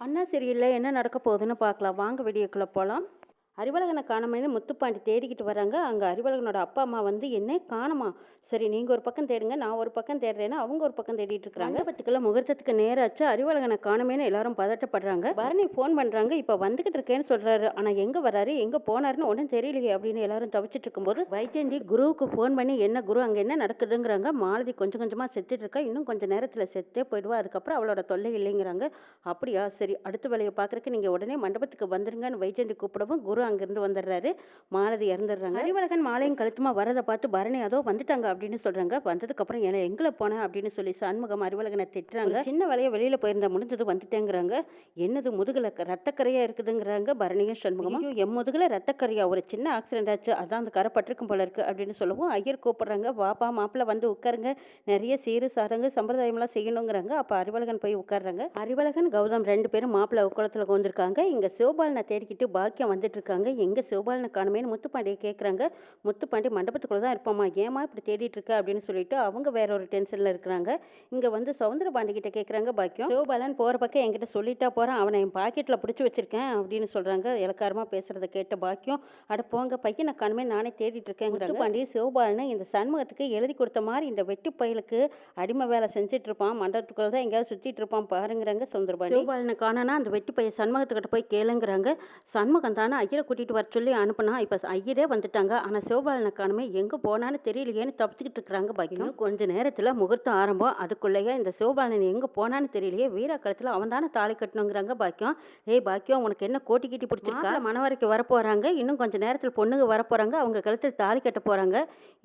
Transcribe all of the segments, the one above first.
அண்ணா சரியில்லை என்ன நடக்க போகுதுன்னு பார்க்கலாம். வாங்க வீடியோக்குள்ளே போகலாம் அறிவழகனை காணமேனு முத்துப்பாண்டி தேடிக்கிட்டு வராங்க. அங்கே அறிவழகனோட அப்பா அம்மா வந்து என்ன காணுமா? சரி நீங்கள் ஒரு பக்கம் தேடுங்க நான் ஒரு பக்கம் தேடுறேன்னா அவங்க ஒரு பக்கம் தேடிட்டு இருக்காங்க பட்டுக்கெல்லாம் முகூர்த்தத்துக்கு நேராச்சு அறிவழகனை காணமேனு எல்லாரும் பதட்டப்படுறாங்க. பரணி ஃபோன் பண்ணுறாங்க இப்போ வந்துகிட்டு இருக்கேன்னு சொல்கிறாரு ஆனால் எங்கே வராரு? எங்கே போனாருன்னு ஒன்றும் தெரியலையே அப்படின்னு எல்லாரும் தவிச்சிட்டு இருக்கும்போது வைஜெண்டி குருவுக்கு ஃபோன் பண்ணி என்ன குரு அங்கே என்ன நடக்குதுங்கிறாங்க. மாலதி கொஞ்சம் கொஞ்சமாக செத்துட்டு இருக்கா. இன்னும் கொஞ்சம் நேரத்தில் செத்தே போயிடுவா. அதுக்கப்புறம் அவளோட தொல்லை இல்லைங்கிறாங்க. அப்படியா? சரி அடுத்த வேலையை பார்க்குறக்கு நீங்கள் உடனே மண்டபத்துக்கு வந்துருங்கன்னு வைஜெண்டி கூப்பிடவும் குரு அங்கேருந்து வந்துடுறாரு. மாலதி இறந்துடுறாங்க. அறிவழகன் மாலையும் கழுத்துமா வரதை பார்த்து பரணி அதோ வந்துட்டாங்க அப்படின்னு சொல்கிறாங்க வந்ததுக்கப்புறம் என்ன எங்களை போனேன் அப்படின்னு சொல்லி சண்முகம் அறிவழகனை திட்டுறாங்க. சின்ன வேலையை வெளியில் போயிருந்தா முடிஞ்சது வந்துட்டேங்கிறாங்க. என்னது முதுகில் ரத்தக்கரையாக இருக்குதுங்கிறாங்க பரணியும் சண்முகமும். ஐயோ, என் முதுகில் ரத்தக்கரையா ஒரு சின்ன ஆக்சிடென்ட் ஆச்சு. அதான் அந்த கரை பட்டிருக்கும் போல இருக்கு அப்படின்னு சொல்லவும் ஐயர் கூப்பிடுறாங்க. வாப்பா மாப்பிள்ளை வந்து உட்காருங்க. நிறைய சீரு சாதங்க சம்பிரதாயம்லாம் செய்யணுங்கிறாங்க. அப்போ அறிவழகன் போய் உட்கார்றாங்க. அறிவழகன் கௌதம் ரெண்டு பேரும் மாப்பிள்ளை உட்குளத்தில் வந்திருக்காங்க இங்கே சிவபாலனை தேடிக்கிட்டு பாக்கியம் வந்துட்டு இருக்காங்க. எங்கே சிவபாலனை காணுமேனு முத்துப்பாண்டியை கேட்குறாங்க முத்துப்பாண்டி மண்டபத்துக்குள்ளே தான் இருப்பாமா ஏமா இப்படி தேடிட்டு இருக்க அப்படின்னு சொல்லிட்டு அவங்க வேற ஒரு டென்ஷனில் இருக்கிறாங்க. இங்கே வந்து சவுந்தர பாண்டி கிட்ட கேட்குறாங்க பாக்கியம் சிவபாலன் போகிற பக்கம் என்கிட்ட சொல்லிட்டா போகிறான் அவனை என் பாக்கெட்டில் பிடிச்சி வச்சிருக்கேன் அப்படின்னு சொல்கிறாங்க இலக்காரமாக பேசுகிறத கேட்ட பாக்கியம் அட போங்க பையனை காணுமே நானே தேடிட்டு இருக்கேன் பாண்டி சிவபாலனை இந்த சண்முகத்துக்கு எழுதி கொடுத்த மாதிரி இந்த வெட்டி பயலுக்கு அடிமை வேலை செஞ்சுட்டு இருப்பான். மண்டபத்துக்குள்ள தான் எங்கேயாவது சுற்றிட்டு இருப்பான் பாருங்கிறாங்க சுந்தரபாண்டி சிவபாலனை காணனா அந்த வெட்டி பையன் சண்முகத்துக்கிட்ட போய் கேளுங்கிறாங்க. சண்முகம் தானே ஐயர் கூட்டிகிட்டு வர சொல்லி அனுப்புனா இப்போ ஐயரே வந்துட்டாங்க. ஆனால் சிவபாலனை காணுமே எங்கே போனான்னு தெரியலையேன்னு தப்பிச்சுக்கிட்டு இருக்கிறாங்க பாக்கியம் கொஞ்ச நேரத்தில் முகூர்த்தம் ஆரம்பம். அதுக்குள்ளேயே இந்த சிவபாலன் எங்கே போனான்னு தெரியலையே வீரா கழுத்தில் அவன் தானே தாலி கட்டணுங்கிறாங்க பாக்கியம். ஏய் பாக்கியம் உனக்கு என்ன கோட்டி கீட்டி பிடிச்சிருக்கா? மணவரைக்கு வரப்போகிறாங்க இன்னும் கொஞ்ச நேரத்தில் பொண்ணுங்க வரப்போகிறாங்க அவங்க கழுத்தில் தாலி கட்ட போகிறாங்க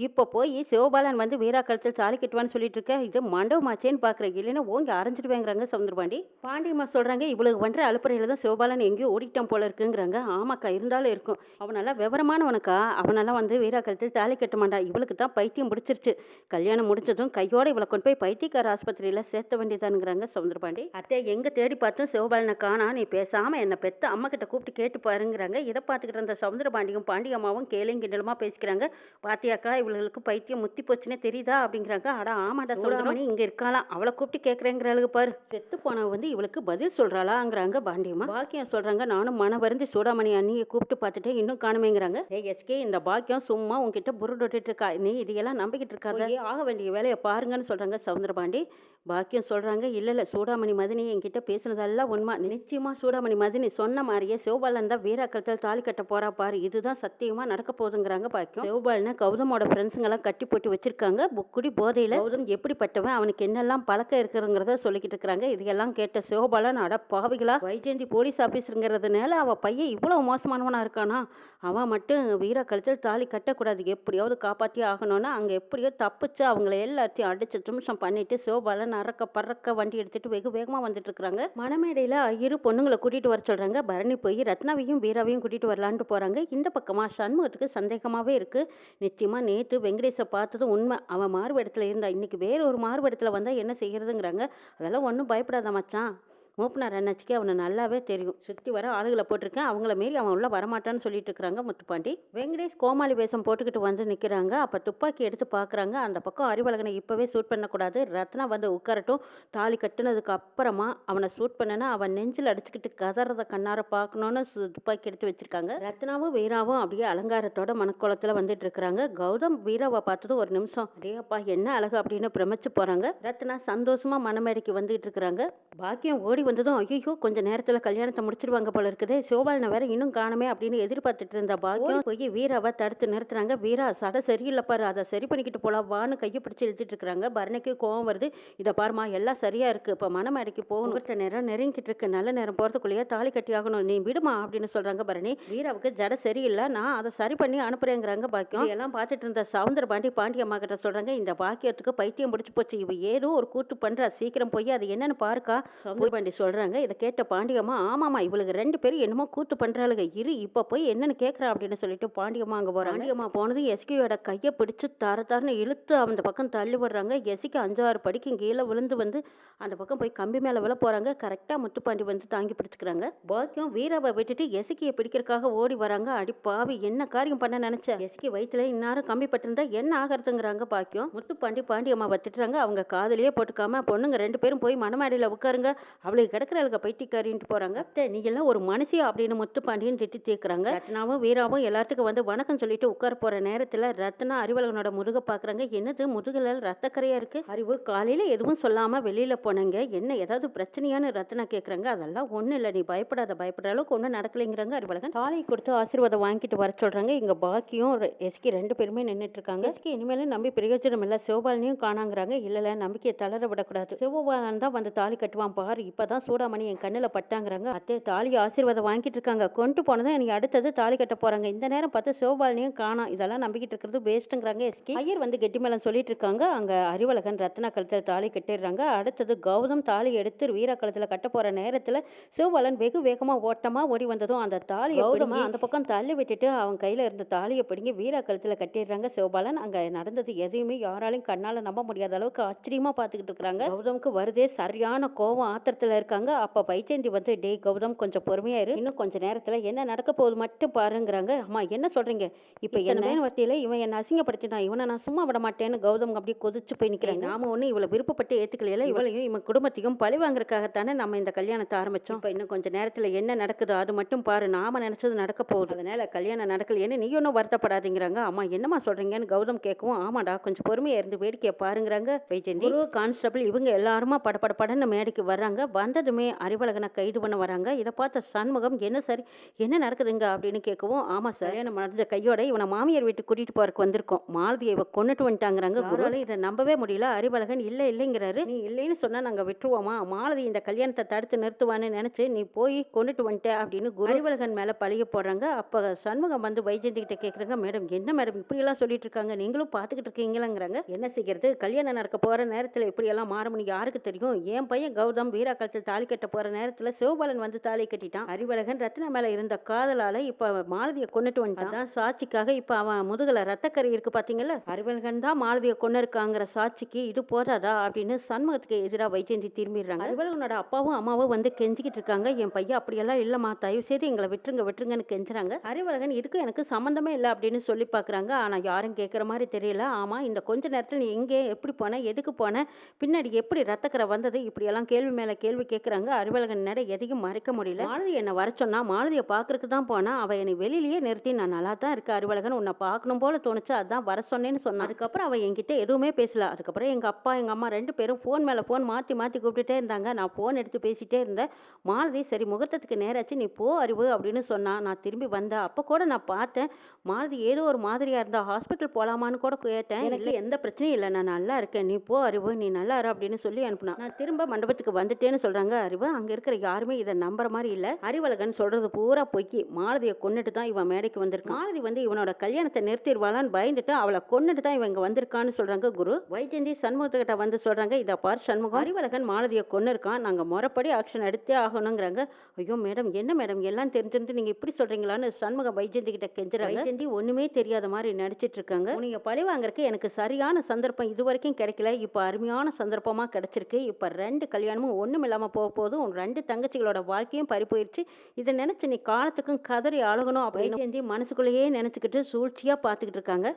இப்போ போய் சிவபாலன் வந்து வீரா கழுத்தில் தாலி கட்டுவான்னு சொல்லிட்டு இருக்க. இது மண்டபமாச்சேன்னு பார்க்குறேன் இல்லைன்னா ஓங்கி அரைஞ்சிடுவேங்கிறாங்க சவுந்தரபாண்டி. பாண்டியம்மா சொல்கிறாங்க இவ்வளவு பண்ணுற அலுப்புறையில் தான் சிவபாலன் எங்கேயோ ஓடிட்டான் போல இருக்குங்கிறாங்க. ஆமாக்கா இருந்தாலும் இருக்கும். அவனெல்லாம் விவரமானவனுக்கா? அவனெல்லாம் வந்து வீரா கழுத்தில் தாலி கட்ட மாட்டான் இவளுக்கு தான் பைத்தியம் பிடிச்சிருச்சு. கல்யாணம் முடிஞ்சதும் கையோட இவளை கொண்டு போய் பைத்தியக்கார ஆஸ்பத்திரியில் சேர்த்த வேண்டியதானுங்கிறாங்க சவுந்தரபாண்டி அத்தை எங்கே தேடி பார்த்தும் சிவபாலனை காணா நீ பேசாமல் என்னை பெத்த அம்மா கிட்ட கூப்பிட்டு கேட்டு பாருங்கிறாங்க. இதை பார்த்துக்கிட்டு இருந்த சவுந்தரபாண்டியும் பாண்டியம்மாவும் கேளையும் கிண்டலுமா பேசிக்கிறாங்க. பாத்தியாக்கா இவளுக்கு பைத்தியம் முத்தி போச்சுன்னே தெரியுதா அப்படிங்கிறாங்க. அட ஆமாடா சூடாமணி இங்க இருக்காளாம் அவளை கூப்பிட்டு கேட்குறேங்கிறாளுக்கு பாரு. செத்து போனவ வந்து இவளுக்கு பதில் சொல்றாளாங்கிறாங்க பாண்டியம்மா. பாக்கியம் சொல்றாங்க. நானும் மன வருந்தி சூடாமணி அண்ணியை கூப்பிட்டு பார்த்துட்டு இன்னும் காணுமேங்கிறாங்க. ஏ எஸ்கே இந்த பாக்கியம் சும்மா உங்ககிட்ட புருடோட்டிட்டு இருக்கா? நீ இதையெல்லாம் நம்பிக்கிட்டு இருக்காங்க ஆக வேண்டிய வேலையை பாருங்கன்னு சொல்றாங்க சவுந்தரபாண்டி. பாக்கியம் சொல்கிறாங்க இல்லை இல்லை சூடாமணி மதினி என்கிட்ட பேசுனதெல்லாம் உண்மை. நிச்சயமாக சூடாமணி மதினி சொன்ன மாதிரியே சிவபாலன் தான் வீராக்கத்தில் தாலி கட்ட போறா பாரு. இதுதான் சத்தியமாக நடக்க போகுதுங்கிறாங்க பாக்கியம். சிவபாலனை கௌதமோட ஃப்ரெண்ட்ஸுங்கெல்லாம் கட்டி போட்டு வச்சிருக்காங்க. புக்குடி போதையில் கௌதம் எப்படிப்பட்டவன்? அவனுக்கு என்னெல்லாம் பழக்கம் இருக்குதுங்கிறத சொல்லிக்கிட்டு இருக்கிறாங்க. இதையெல்லாம் கேட்ட சிவபாலன் அட பாவிகளா வைஜெயந்தி போலீஸ் ஆஃபீஸருங்கிறதுனால அவள் பையன் இவ்வளோ மோசமானவனாக இருக்கானா? அவன் மட்டும் வீரா கழுத்தில் தாலி கட்டக்கூடாது. எப்படியாவது காப்பாற்றி ஆகணும்னா அங்கே எப்படியோ தப்பிச்சு அவங்கள எல்லாத்தையும் அடிச்சு நிமிஷம் பண்ணிட்டு சிவபாலன் அறக்க பறக்க வண்டி எடுத்துட்டு வெகு வேகமாக வந்துட்டு இருக்கிறாங்க மணமேடையில் இரு பொண்ணுங்களை கூட்டிட்டு வர சொல்றாங்க. பரணி போய் ரத்னாவையும் வீராவையும் கூட்டிட்டு வரலான்ட்டு போறாங்க. இந்த பக்கமா சண்முகத்துக்கு சந்தேகமாவே இருக்கு. நிச்சயமா நேத்து வெங்கடேஷை பார்த்ததும் உண்மை. அவன் மாறுவேடத்தில் இருந்தா இன்னைக்கு வேற ஒரு மாறுவேடத்தில் வந்தா என்ன செய்யறதுங்கிறாங்க. அதெல்லாம் ஒன்றும் பயப்படாத மச்சான். மூப்பனார் அண்ணாச்சிக்கு அவனை நல்லாவே தெரியும். சுற்றி வர ஆளுகளை போட்டிருக்கேன். அவங்கள மீறி அவன் உள்ள வரமாட்டான்னு சொல்லிட்டு இருக்கிறாங்க முத்துப்பாண்டி. வெங்கடேஷ் கோமாளி வேஷம் போட்டுக்கிட்டு வந்து நிற்கிறாங்க அப்போ துப்பாக்கி எடுத்து பார்க்குறாங்க அந்த பக்கம் அறிவழகனை இப்போவே சூட் பண்ணக்கூடாது. ரத்னா வந்து உட்காரட்டும். தாலி கட்டுனதுக்கு அப்புறமா அவனை சூட் பண்ணனா அவன் நெஞ்சில் அடிச்சுக்கிட்டு கதறத கண்ணார பார்க்கணுன்னு சு- துப்பாக்கி எடுத்து வச்சிருக்காங்க. ரத்னாவும் வீராவும் அப்படியே அலங்காரத்தோட மனக்கோலத்தில் வந்துட்டு இருக்கிறாங்க. கௌதம் வீராவை பார்த்ததும் ஒரு நிமிஷம் அடேப்பா என்ன அழகு? அப்படின்னு பிரமிச்சு போறாங்க. ரத்னா சந்தோஷமா மனமேடைக்கு வந்துட்டு இருக்கிறாங்க. பாக்கியம் ஓடி வந்ததும் ஐயோ கொஞ்ச நேரத்துல கல்யாணத்தை முடிச்சிருவாங்க போல இருக்குதே சிவபாலனை வேற இன்னும் காணுமே அப்படின்னு எதிர்பார்த்துட்டு இருந்த பாக்கியம் போய் வீராவை தடுத்து நிறுத்துறாங்க. வீரா சடை சரியில்லை பாரு அதை சரி பண்ணிக்கிட்டு போலாம். வான்னு கையை பிடிச்சு இழுத்துட்டு இருக்காங்க பரணிக்கு கோவம் வருது. இதை பாருமா எல்லாம் சரியா இருக்கு. இப்போ மனமேடைக்கு போகணும். முகூர்த்த நேரம் நெருங்கிட்டு இருக்கு. நல்ல நேரம் போறதுக்குள்ளேயே தாலி கட்டி ஆகணும். நீ விடுமா அப்படின்னு சொல்றாங்க பரணி. வீராவுக்கு ஜடை சரியில்லை. நான் அதை சரி பண்ணி அனுப்புறேங்கிறாங்க பாக்கியம். எல்லாம் பார்த்துட்டு இருந்த சவுந்தர பாண்டி பாண்டி அம்மா கிட்ட சொல்றாங்க இந்த பாக்கியத்துக்கு பைத்தியம் பிடிச்சு போச்சு. இவ ஏதோ ஒரு கூட்டு பண்றா. சீக்கிரம் போய் அது என்னன்னு பாருக்கா. சவுந்தர பாண்டி சொல்றாங்க. இதை கேட்ட பாண்டியம்மா ஆமாமா இவளுக்கு ரெண்டு பேரும் என்னமோ கூத்து பண்றாளுங்க. இரு இப்ப போய் என்னன்னு கேக்குறா அப்படின்னு சொல்லிட்டு பாண்டியம்மா அங்க போறாங்க. பாண்டியம்மா போனதும் எஸ்கியோட கையை பிடிச்சு தர தரன்னு இழுத்து அந்த பக்கம் தள்ளி விடுறாங்க. எஸ்கி அஞ்சாறு படிக்கு கீழே விழுந்து வந்து அந்த பக்கம் போய் கம்பி மேல விழ போறாங்க. கரெக்டா முத்துப்பாண்டி வந்து தாங்கி பிடிச்சுக்கிறாங்க. பாக்கியம் வீராவை விட்டுட்டு எசக்கியை பிடிக்கிறதுக்காக ஓடி வராங்க. அடி பாவி என்ன காரியம் பண்ண நினைச்ச? எசக்கி வயித்துல இன்னாரும் கம்பி பட்டிருந்தா என்ன ஆகிறதுங்கிறாங்க பாக்கியம். முத்துப்பாண்டி பாண்டியம்மா வத்துட்டுறாங்க அவங்க காதுலயே போட்டுக்காம பொண்ணுங்க ரெண்டு பேரும் போய் மணமாடியில உட்காருங்க. அவளை கிடக்குறதுக்கு பைத்தியக்காரின்ட்டு போறாங்க. நீ எல்லாம் ஒரு மனுஷியா அப்படின்னு முத்துப்பாண்டியன் திட்டி தீர்க்குறாங்க ரத்னாவும் வீராவும் எல்லாத்துக்கும் வந்து வணக்கம் சொல்லிட்டு உட்கார போற நேரத்துல ரத்னா அறிவழகனோட முதுக பாக்குறாங்க. என்னது முதுகுல ரத்தக்கரையா இருக்கு? அறிவு காலையில எதுவும் சொல்லாம வெளியில போனங்க. என்ன ஏதாவது பிரச்சனையான்னு ரத்னா கேக்குறாங்க. அதெல்லாம் ஒண்ணும் இல்ல நீ பயப்படாத பயப்படுற அளவுக்கு ஒண்ணும் நடக்கலைங்கிறாங்க அறிவழகன். தாலி கொடுத்து ஆசீர்வாதம் வாங்கிட்டு வர சொல்றாங்க. இங்க பாக்கியும் எஸ்கி ரெண்டு பேருமே நின்னுட்டு இருக்காங்க எஸ்கி இனிமேலும் நம்பி பிரயோஜனம் இல்ல. சிவபாலனையும் காணாங்கிறாங்க. இல்ல நம்பிக்கையை தளர விடக்கூடாது. சிவபாலன் தான் வந்து தாலி கட்டுவான் பாரு. இப்பதான் சூடாமணி என் கண்ணுல பட்டாங்கிறாங்க. அத்தை தாலி ஆசீர்வாதம் வாங்கிட்டு இருக்காங்க. கொண்டு போனதும் எனக்கு அடுத்தது தாலி கட்ட போறாங்க. இந்த நேரம் பார்த்து சிவபாலனையும் காணோம். இதெல்லாம் நம்பிக்கிட்டு இருக்கிறது வேஸ்ட்டுங்கிறாங்க எஸ்கி. ஐயர் வந்து கெட்டிமேளம் சொல்லிட்டு இருக்காங்க. அங்க அறிவழகன் ரத்னா கழுத்துல தாலி கட்டிடுறாங்க. அடுத்தது கௌதம் தாலி எடுத்து வீரா கழுத்துல கட்ட போற நேரத்துல சிவபாலன் வெகு வேகமா ஓட்டமா ஓடி வந்ததும் அந்த தாலியை கௌதமா. அந்த பக்கம் தள்ளி விட்டுட்டு அவன் கையில இருந்த தாலியை பிடிங்கி வீரா கழுத்துல கட்டிடுறாங்க சிவபாலன் அங்க நடந்தது எதையுமே யாராலையும் கண்ணால நம்ப முடியாத அளவுக்கு ஆச்சரியமா பாத்துக்கிட்டு இருக்காங்க. கௌதம்க்கு வருதே சரியான கோவம் ஆத்திரத்துல இருக்காங்க. அப்ப வைஜெயந்தி வந்து டேய் கௌதம் கொஞ்சம் பொறுமையா இரு. இன்னும் கொஞ்ச நேரத்துல என்ன நடக்க போகுது மட்டும் பாருங்கிறாங்க. அம்மா என்ன சொல்றீங்க? இப்ப என்ன? வார்த்தையில இவன் என்ன அசிங்கப்படுத்திட்டான். இவனை நான் சும்மா விட மாட்டேன்னு கௌதம் அப்படியே கொதிச்சு போய் நிக்கிறேன் நாம ஒண்ணு இவளை விருப்பப்பட்டு ஏத்துக்கலையில இவளையும் இவன் குடும்பத்தையும் பழி வாங்குறதுக்காகத்தானே நம்ம இந்த கல்யாணத்தை ஆரம்பிச்சோம். இப்ப இன்னும் கொஞ்ச நேரத்துல என்ன நடக்குதோ அது மட்டும் பாரு. நாம நினைச்சது நடக்க போகுது. அதனால கல்யாணம் நடக்கலையேன்னு நீ ஒன்றும் வருத்தப்படாதீங்கிறாங்க. அம்மா என்னம்மா சொல்றீங்கன்னு கௌதம் கேட்கவும் ஆமாடா கொஞ்சம் பொறுமையா இருந்து வேடிக்கையை பாருங்கிறாங்க. வைஜெயந்தி. கான்ஸ்டபிள் இவங்க எல்லாருமா படபடபடன்னு மேடைக்கு வர்றாங்க. வந்ததுமே அறிவழகனை கைது பண்ண வராங்க. இதை பார்த்த சண்முகம் என்ன சரி என்ன நடக்குதுங்க? அப்படின்னு கேட்கவும் ஆமா சார் நம்ம நடந்த கையோட இவனை மாமியார் வீட்டுக்கு கூட்டிட்டு போறதுக்கு வந்திருக்கோம். மாலதியை இவ கொண்டுட்டு வந்துட்டாங்கிறாங்க குருவால இதை நம்பவே முடியல. அறிவழகன் இல்ல இல்லைங்கிறாரு. நீ இல்லைன்னு சொன்னா நாங்க விட்டுருவோமா? மாலதி இந்த கல்யாணத்தை தடுத்து நிறுத்துவான்னு நினைச்சு நீ போய் கொண்டுட்டு வந்துட்ட அப்படின்னு குரு அறிவழகன் மேல பழிய போடுறாங்க. அப்ப சண்முகம் வந்து வைஜெயந்தி கிட்ட கேக்குறாங்க மேடம் என்ன மேடம் இப்படி எல்லாம் சொல்லிட்டு இருக்காங்க? நீங்களும் பாத்துக்கிட்டு இருக்கீங்களாங்கிறாங்க. என்ன செய்யறது? கல்யாணம் நடக்க போற நேரத்துல இப்படி எல்லாம் மாறும்னு யாருக்கு தெரியும்? என் பையன் கௌதம் வீரா கழுத்தில் தாலி கட்ட போற நேரத்துல சிவபாலன் வந்து தாலி கட்டிட்டான். அறிவழகன் ரத்னா மேல இருந்த காதலால இப்ப மாலதியை கொண்டுட்டு வந்துட்டான். சாட்சிக்காக இப்ப அவன் முதுகுல ரத்தக்கறி இருக்கு பாத்தீங்கல்ல? அறிவழகன் தான் மாலதியை கொண்டு இருக்காங்கிற சாட்சிக்கு இது போதாதா அப்படின்னு சண்முகத்துக்கு எதிராக வைஜெயந்தி திரும்பிடுறாங்க. அறிவழகனோட அப்பாவும் அம்மாவும் வந்து கெஞ்சிக்கிட்டு இருக்காங்க. என் பையன் அப்படியெல்லாம் இல்லம்மா தயவு செய்து எங்களை விட்டுருங்க விட்டுருங்கன்னு கெஞ்சுறாங்க. அறிவழகன் இதுக்கு எனக்கு சம்மந்தமே இல்லை அப்படின்னு சொல்லி பார்க்குறாங்க ஆனா யாரும் கேட்குற மாதிரி தெரியல. ஆமா இந்த கொஞ்ச நேரத்தில் நீ எங்கே எப்படி போன எதுக்கு போன பின்னாடி எப்படி ரத்தக்கரை வந்தது? இப்படியெல்லாம் கேள்வி மேல கேள்வி கேட்குறாங்க அறிவழகன் நட எதையும் மறைக்க முடியல. மாலதி என்னை வர சொன்னா மாலதியை பார்க்கறதுக்கு தான் போனா அவ என்னை வெளியிலேயே நிறுத்தி நான் நல்லா தான் இருக்க அறிவழகன் உன்னை பார்க்கணும் போல தோணுச்சு. அதான் வர சொன்னேன்னு சொன்னான் அதுக்கப்புறம் அவ என்கிட்ட எதுவுமே பேசல. அதுக்கப்புறம் எங்க அப்பா எங்க அம்மா ரெண்டு பேரும் ஃபோன் மேல ஃபோன் மாத்தி மாத்தி கூப்பிட்டுட்டே இருந்தாங்க. நான் ஃபோன் எடுத்து பேசிட்டே இருந்தேன். மாலதி சரி முகூர்த்தத்துக்கு நேராச்சு நீ போ அறிவு அப்படின்னு சொன்னா நான் திரும்பி வந்தேன். அப்போ கூட நான் பார்த்தேன் மாலதி ஏதோ ஒரு மாதிரியா இருந்தா ஹாஸ்பிட்டல் போலாமான்னு கூட கேட்டேன். எனக்கு எந்த பிரச்சனையும் இல்லை. நான் நல்லா இருக்கேன். நீ போ அறிவு நீ நல்லா இரு அப்படின்னு சொல்லி அனுப்புனா. நான் திரும்ப மண்டபத்துக்கு வந்துட்டேன்னு சொல்றாங்க அறிவு. அங்க இருக்கிற யாருமே இதை நம்புற மாதிரி இல்ல. அறிவழகன் சொல்றது பூரா பொய்க்கி. மாலதியை கொன்னுட்டு தான் இவன் மேடைக்கு வந்திருக்கான். மாலதி வந்து இவனோட கல்யாணத்தை நிறுத்திடுவாளான்னு பயந்துட்டு அவளை கொன்னுட்டு தான் இவன் இங்க வந்திருக்கான்னு சொல்றாங்க குரு. வைஜெயந்தி சண்முகத்துக்கிட்ட வந்து சொல்றாங்க இதை பார் சண்முகம். அறிவழகன் மாலதியை கொன்னு இருக்கான் நாங்க முறைப்படி ஆக்ஷன் எடுத்தே ஆகணுங்கிறாங்க ஐயோ மேடம் என்ன மேடம்? எல்லாம் தெரிஞ்சிருந்து நீங்க இப்படி சொல்றீங்களான்னு சண்முகம் வைஜெயந்தி கிட்ட கெஞ்சுறாங்க. வைஜெயந்தி ஒண்ணுமே தெரியாத மாதிரி நடிச்சிட்டு இருக்காங்க. நீங்க பழி வாங்குறதுக்கு எனக்கு சரியான சந்தர்ப்பம் இது வரைக்கும் கிடைக்கல. இப்போ அருமையான சந்தர்ப்பமா கிடைச்சிருக்கு. இப்போ ரெண்டு கல்யாணமும் ஒண்ணும் இல்லாம போக போதும் உன் ரெண்டு தங்கச்சிகளோட வாழ்க்கையும் பறி போயிடுச்சு இதை நினைச்சு நீ காலத்துக்கும் கதறி அழுகணும் அப்படின்னு மனசுக்குள்ளேயே நினைச்சுக்கிட்டு சூழ்ச்சியா பார்த்துக்கிட்டு இருக்காங்க.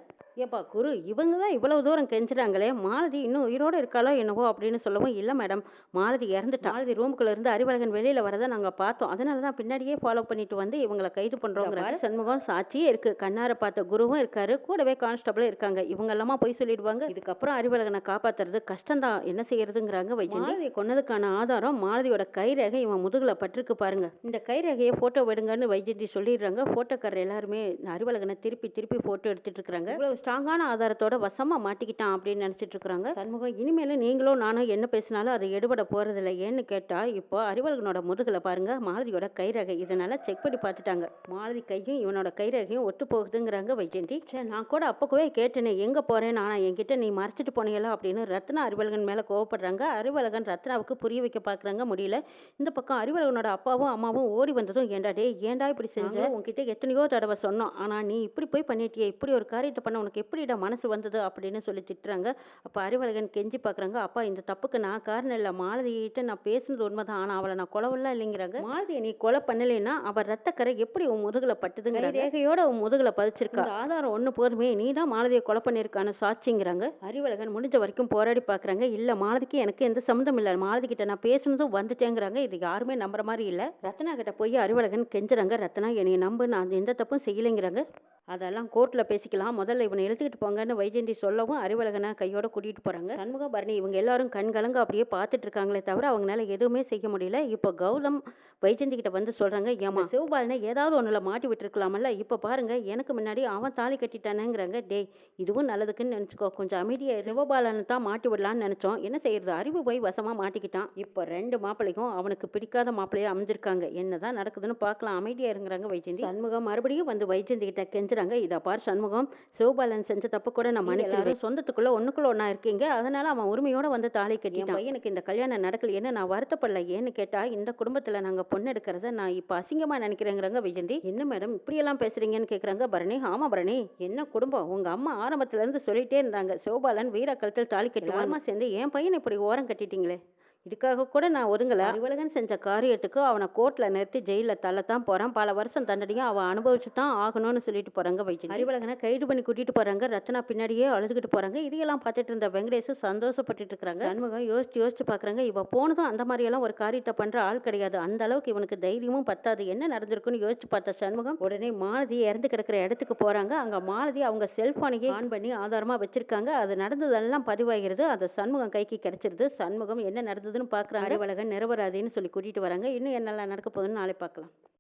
ஏப்பா குரு இவங்க தான் இவ்வளவு தூரம் கெஞ்சுறாங்களே மாலதி இன்னும் உயிரோட இருக்காளோ என்னவோ அப்படின்னு சொல்லவும் இல்லை மேடம் மாலதி இறந்துட்டா. மாலதி ரூமுக்குள்ள இருந்து அறிவழகன் வெளியில வரதை நாங்க பார்த்தோம். அதனால தான் பின்னாடியே ஃபாலோ பண்ணிட்டு வந்து இவங்களை கைது பண்றோங்கிறாரு சண்முகம் சாட்சியே இருக்கு. கண்ணார பார்த்த குருவும் இருக்காரு. கூடவே கான்ஸ்டபிளும் இருக்காங்க. இவங்க எல்லாமா போய் சொல்லிடுவாங்க. இதுக்கப்புறம் அறிவழகனை காப்பாத்துறது கஷ்டம்தான். என்ன செய்யறதுங்கிறாங்க வைஜெயந்தி மாலதி கொன்னதுக்கான ஆதாரம் மாலதியோட கைரேகை இவன் முதுகுல பட்டிருக்கு பாருங்க. இந்த கைரேகையை போட்டோ விடுங்கன்னு வைஜெயந்தி சொல்லிடுறாங்க. போட்டோக்காரர் எல்லாருமே அறிவழகனை திருப்பி திருப்பி போட்டோ எடுத்துட்டு இருக்காங்க இவ்வளவு ஸ்ட்ராங்கான ஆதாரத்தோட வசமா மாட்டிக்கிட்டான் அப்படின்னு நினச்சிட்டு இருக்காங்க சண்முகம் இனிமேலும் நீங்களும் நானும் என்ன பேசினாலும் அது எடுபட போறதில்லை. ஏன்னு கேட்டா இப்போ அறிவழகனோட முதுகில் பாருங்க மாலதியோட கைரகை. இதனால செக் பண்ணி பார்த்துட்டாங்க. மாலதி கையும் இவனோட கைரகையும் ஒட்டு போகுதுங்கிறாங்க வைஜெயந்தி சே நான் கூட அப்போவே கேட்டேனே எங்க போறேன் ஆனா என்கிட்ட நீ மறைச்சிட்டு போனீங்களோ அப்படின்னு ரத்னா அறிவழகன் மேல கோவப்படுறாங்க. அறிவழகன் ரத்னாவுக்கு புரிய வைக்க பாக்குறாங்க முடியல. இந்த பக்கம் அறிவழகனோட அப்பாவும் அம்மாவும் ஓடி வந்ததும் ஏண்டா டே ஏன்டா இப்படி செஞ்ச? உன்கிட்ட எத்தனையோ தடவை சொன்னோம். ஆனா நீ இப்படி போய் பண்ணிட்டியே இப்படி ஒரு காரியத்தை பண்ண உனக்கு உனக்கு எப்படிடா மனசு வந்தது அப்படின்னு சொல்லி திட்டுறாங்க. அப்போ அறிவழகன் கெஞ்சி பார்க்குறாங்க அப்பா இந்த தப்புக்கு நான் காரணம் இல்லை. மாலதிகிட்ட நான் பேசுனது உண்மைதான். ஆனால் அவளை நான் கொலவெல்லாம் இல்லைங்கிறாங்க. மாலதியை நீ கொலை பண்ணலைன்னா அவள் ரத்தக்கரை எப்படி உன் முதுகில் பட்டுதுங்கிற ரேகையோட உன் முதுகில் பதிச்சிருக்கா. ஆதாரம் ஒன்று போதுமே. நீ தான் மாலதியை கொலை பண்ணியிருக்கான சாட்சிங்கிறாங்க. அறிவழகன் முடிஞ்ச வரைக்கும் போராடி பார்க்குறாங்க இல்லை மாலதிக்கு எனக்கு எந்த சம்மந்தம் இல்லை. மாலதி கிட்ட நான் பேசுனதும் வந்துட்டேங்கிறாங்க. இது யாருமே நம்புற மாதிரி இல்லை. ரத்னா கிட்ட போய் அறிவழகன் கெஞ்சுறாங்க. ரத்னா என்னை நம்பு. நான் எந்த தப்பும் செய்யலைங்கிறாங்க. அதெல்லாம் கோர்ட்டில் பேசிக்கலாம். முதல்ல இவனை இழுத்துக்கிட்டு போங்கன்னு வைஜெயந்தி சொல்லவும் அறிவழகனை கையோட கூட்டிகிட்டு போகிறாங்க சண்முக பரணி இவங்க எல்லாரும் கண் கலங்க அப்படியே பார்த்துட்டு இருக்காங்களே தவிர அவங்களால எதுவுமே செய்ய முடியல. இப்போ கௌதம் வைஜெயந்தி கிட்ட வந்து சொல்கிறாங்க ஏமா சிவபாலனை ஏதாவது ஒன்றில் மாட்டி விட்டுருக்கலாமல்ல இப்போ பாருங்க எனக்கு முன்னாடி அவன் தாலி கட்டிட்டானேங்கிறாங்க. டேய் இதுவும் நல்லதுக்குன்னு நினச்சிக்கோ. கொஞ்சம் அமைதியாக சிவபாலனை தான் மாட்டி விடலான்னு நினச்சோம். என்ன செய்யறது? அறிவு போய் வசமாக மாட்டிக்கிட்டான். இப்போ ரெண்டு மாப்பிள்ளைக்கும் அவனுக்கு பிடிக்காத மாப்பிள்ளையே அமைஞ்சிருக்காங்க. என்னதான் நடக்குதுன்னு பார்க்கலாம். அமைதியாக இருங்கிறாங்க வைஜெயந்தி சண்முகம் மறுபடியும் வந்து வைஜெயந்தி கிட்ட கெஞ்சுறாங்க. இதை பார் சண்முகம் சிவபாலன் செஞ்ச தப்பு கூட நான் மன்னிச்சிருவேன். சொந்தத்துக்குள்ள ஒண்ணுக்குள்ள ஒண்ணா இருக்கீங்க. அதனால அவன் உரிமையோட வந்து தாலி கட்டிட்டான். பையனுக்கு இந்த கல்யாணம் நடக்கலையேன்னு நான் வருத்தப்படல. ஏன்னு கேட்டா இந்த குடும்பத்துல நாங்க பொண்ணு எடுக்கிறத நான் இப்ப அசிங்கமா நினைக்கிறேங்கிறாங்க விஜயந்தி. என்ன மேடம் இப்படியெல்லாம் பேசுறீங்கன்னு கேக்குறாங்க? பரணி ஆமா பரணி. என்ன குடும்பம்? உங்க அம்மா ஆரம்பத்துல இருந்து சொல்லிட்டே இருந்தாங்க. சிவபாலன் வீர கழுத்தில் தாலி கட்டி ஓரமா சேர்ந்து? என் பையனை இப்படி ஓரம் கட்டிட்டீங்களே. இதுக்காக கூட நான் ஒதுங்கல. அறிவழகன் செஞ்ச காரியத்துக்கு அவனை கோர்ட்ல நிறுத்தி ஜெயில தள்ளத்தான் போறான். பல வருஷம் தண்டனையும் அவன் அனுபவிச்சு தான் ஆகணும்னு சொல்லிட்டு போறாங்க வைஜெயந்தி அறிவழகனை கைது பண்ணி கூட்டிட்டு போறாங்க. ரத்னா பின்னாடியே அழுதுகிட்டு போறாங்க. இதையெல்லாம் பார்த்துட்டு இருந்த வெங்கடேஷ் சந்தோஷப்பட்டுட்டு இருக்காங்க சண்முகம் யோசிச்சு யோசிச்சு பாக்குறாங்க இவ போனதும் அந்த மாதிரி எல்லாம் ஒரு காரியத்தை பண்ற ஆள் கிடையாது. அந்த அளவுக்கு இவனுக்கு தைரியமும் பத்தாது. என்ன நடந்திருக்குன்னு யோசிச்சு பார்த்த சண்முகம் உடனே மாலதி இறந்து கிடக்கிற இடத்துக்கு போறாங்க. அங்க மாலதி அவங்க செல்போனையே ஆன் பண்ணி ஆதாரமா வச்சிருக்காங்க. அது நடந்ததெல்லாம் பதிவாகிறது. அது சண்முகம் கைக்கு கிடைச்சிருது. சண்முகம் என்ன நடந்ததுன்னு பார்க்குறாங்க அறிவழகன் நிரபராதின்னு சொல்லி கூட்டிட்டு வராங்க. இன்னும் என்னெல்லாம் நடக்க போகுதுன்னு நாளை பார்க்கலாம்.